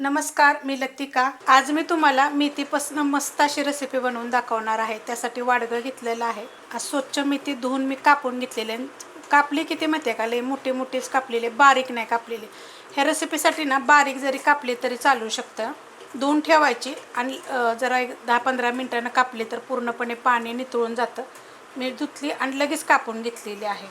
नमस्कार मी लतिका. आज मी तुम्हाला मेथीपासून मस्त अशी रेसिपी बनवून दाखवणार आहे. त्यासाठी वाडगं घेतलेलं आहे. आज स्वच्छ मेथी धुवून मी कापून घेतलेले आहे. कापली किती माहिती आहे का? लई मोठी मोठीच कापलेले बारीक नाही कापलेली. ह्या रेसिपीसाठी ना बारीक जरी कापली तरी चालू शकतं. धुवून ठेवायची आणि जरा एक दहा पंधरा मिनटानं कापली तर पूर्णपणे पाणी नितळून जातं. मी धुतली आणि लगेच कापून घेतलेली आहे.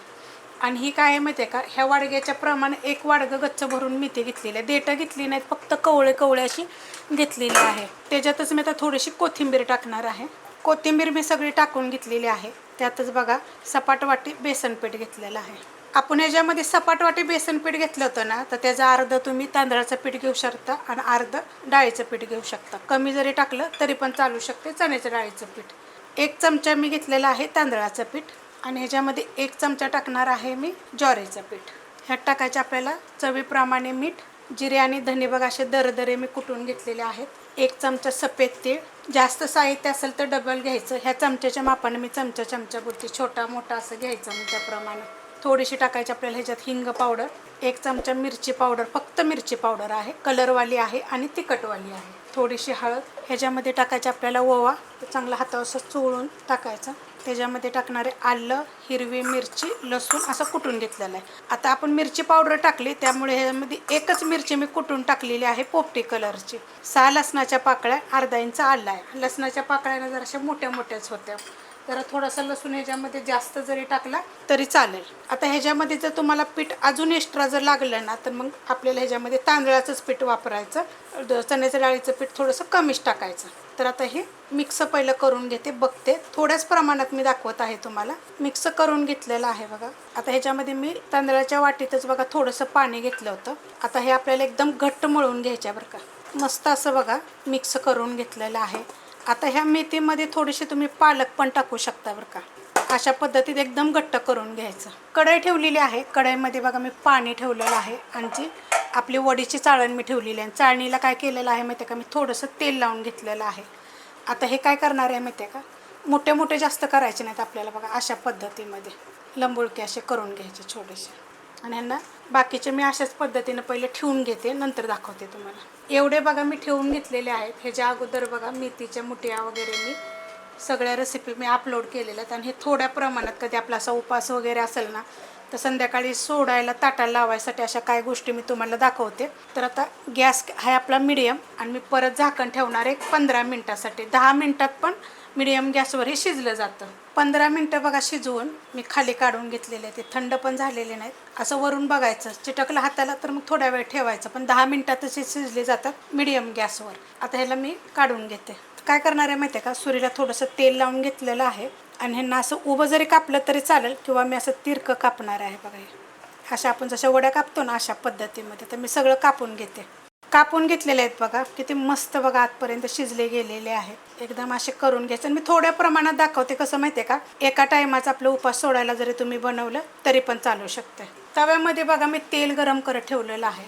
आणि ही काय आहे माहिती आहे का? ह्या वाडग्याच्या प्रमाणे एक वाडगं गच्च भरून मेथी घेतलेली आहे. देठं घेतली नाहीत फक्त कवळे कवळे अशी घेतलेली आहे. त्याच्यातच मी आता थोडीशी कोथिंबीर टाकणार आहे. कोथिंबीर मी सगळी टाकून घेतलेली आहे. त्यातच बघा सपाट वाटी बेसनपीठ घेतलेलं आहे. आपण ह्याच्यामध्ये सपाट वाटी बेसन पीठ घेतलं होतं ना तर त्याचं अर्ध तुम्ही तांदळाचं पीठ घेऊ शकता आणि अर्ध डाळीचं पीठ घेऊ शकता. कमी जरी टाकलं तरी पण चालू शकते चण्याच्या डाळीचं पीठ. एक चमचा मी घेतलेला आहे तांदळाचं पीठ. आणि ह्याच्यामध्ये एक चमचा टाकणार आहे मी ज्वारीचं पीठ. ह्यात टाकायचं आपल्याला चवीप्रमाणे मीठ जिरे आणि धने बघ असे दरदरे मी कुटून घेतलेले आहेत. एक चमचा सफेद तीळ. जास्त साहित्य असेल तर डबल घ्यायचं. ह्या चमच्याच्या मापाने मी चमचा चमच्यापुरती छोटा मोठा असं घ्यायचं मी त्याप्रमाणे. थोडीशी टाकायची आपल्याला ह्याच्यात हिंग पावडर. एक चमचा मिरची पावडर. फक्त मिरची पावडर आहे. कलरवाली आहे आणि तिखटवाली आहे. थोडीशी हळद. ह्याच्यामध्ये टाकायची आपल्याला ओवा. चांगला हातावर असं चोळून टाकायचं. त्याच्यामध्ये टाकणारे आलं हिरवी मिरची लसूण असं कुटून घेतलेलं आहे. आता आपण मिरची पावडर टाकली त्यामुळे ह्यामध्ये एकच मिरची मी कुटून टाकलेली आहे पोपटी कलरची. सहा लसणाच्या पाकळ्या अर्धा इंच आला आहे. लसणाच्या पाकळ्यानं जराशा मोठ्या मोठ्याच होत्या. जरा थोडासा लसूण ह्याच्यामध्ये जास्त जरी टाकला तरी चालेल. आता ह्याच्यामध्ये जर तुम्हाला पीठ अजून एक्स्ट्रा जर लागलं ना तर मग आपल्याला ह्याच्यामध्ये तांदळाचंच पीठ वापरायचं. चण्याच्या डाळीचं पीठ थोडंसं कमीच टाकायचं. तर आता हे मिक्स पहिलं करून घेते बघते. थोड्याच प्रमाणात मी दाखवत आहे तुम्हाला. मिक्स करून घेतलेलं आहे बघा. आता ह्याच्यामध्ये मी तांदळाच्या वाटीतच बघा थोडंसं पाणी घेतलं होतं. आता हे आपल्याला एकदम घट्ट मळून घ्यायच्या बरं का. मस्त असं बघा मिक्स करून घेतलेलं आहे. आता ह्या मेथीमध्ये थोडेसे तुम्ही पालक पण टाकू शकता बरं का. अशा पद्धतीत एकदम घट्ट करून घ्यायचं. कढई ठेवलेली आहे. कढईमध्ये बघा मी पाणी ठेवलेलं आहे आणि जी आपली वडीची चाळण मी ठेवलेली आहे. चाळणीला काय केलेलं आहे माहिती आहे का? मी थोडंसं तेल लावून घेतलेलं आहे. आता हे काय करणार आहे माहिती आहे का? मोठे मोठे जास्त करायचे नाहीत आपल्याला बघा अशा पद्धतीमध्ये. लंबुळके असे करून घ्यायचे छोटेसे आणि ह्यांना बाकीचे मी अशाच पद्धतीनं पहिले ठेवून घेते नंतर दाखवते तुम्हाला. एवढे बघा मी ठेवून घेतलेले आहेत. ह्याच्या अगोदर बघा मेथीच्या मुठ्या वगैरे मी सगळ्या रेसिपी मी अपलोड केलेल्या आहेत आणि हे थोड्या प्रमाणात कधी आपला असा उपास वगैरे असेल ना तर संध्याकाळी सोडायला ताटाला लावायसाठी अशा काय गोष्टी मी तुम्हाला दाखवते. तर आता गॅस हा आपला मिडियम आणि मी परत झाकण ठेवणार एक पंधरा मिनटासाठी. दहा मिनटात पण मिडियम गॅसवर हे शिजलं जातं. पंधरा मिनटं बघा शिजवून मी खाली काढून घेतलेले ते थंड पण झालेले नाहीत. असं वरून बघायचं. चिटकलं हाताला तर मग थोड्या वेळ ठेवायचं. पण दहा मिनटातच हे शिजले जातात मिडियम गॅसवर. आता ह्याला मी काढून घेते. काय करणार आहे माहिती आहे का? सुरीला थोडंसं तेल लावून घेतलेलं आहे आणि ह्यांना असं उभं जरी कापलं तरी चालेल किंवा मी असं तिरकं कापणार आहे बघा हे. अशा आपण जशा वड्या कापतो ना अशा पद्धतीमध्ये. तर मी सगळं कापून घेते. कापून घेतलेले आहेत बघा. किती मस्त बघा आतपर्यंत शिजले गेलेले आहेत. एकदम असे करून घ्यायचे. आणि मी थोड्या प्रमाणात दाखवते कसं माहिती आहे का? एका टायमाचा आपलं उपास सोडायला जरी तुम्ही बनवलं तरी पण चालू शकते तव्यामध्ये बघा मी तेल गरम करत ठेवलेलं आहे.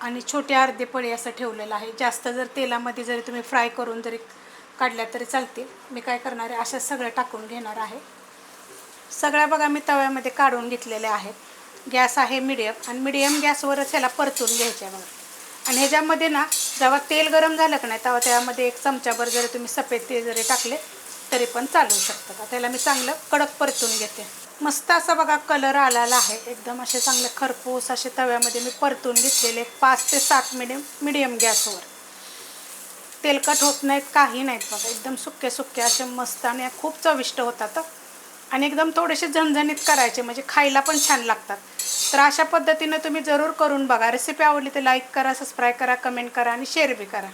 आणि छोटे अर्धे पळे असं ठेवलेलं आहे. जास्त जर तेलामध्ये जरी तुम्ही फ्राय करून जरी काढल्या तरी चालतील. मी काय करणार आहे अशा सगळं टाकून घेणार आहे. सगळ्या बघा मी तव्यामध्ये काढून घेतलेल्या आहेत. गॅस आहे मिडियम आणि मिडियम गॅसवरच ह्याला परतून घ्यायच्या बघा. आणि ह्याच्यामध्ये ना जेव्हा तेल गरम झालं का नाही तेव्हा त्यामध्ये एक चमचाभर जरी तुम्ही सफेद तेल जरी टाकले तरी पण चालू शकता. का त्याला मी चांगलं कडक परतून घेते. मस्त असा बघा कलर आलेला आहे. एकदम असे चांगले खरपूस असे तव्यामध्ये मी परतून घेतलेले पाच ते सात मिडियम मिडियम गॅसवर. तेलकट होत नाहीत काही नाहीत बघा. एकदम सुक्के सुक्के असे मस्त आणि खूप चविष्ट होतात आणि एकदम थोडेसे झणझणीत करायचे म्हणजे खायला पण छान लागतात. तर अशा पद्धतीनं तुम्ही जरूर करून बघा. रेसिपी आवडली तर लाईक करा सबस्क्राईब करा कमेंट करा आणि शेअर बी करा.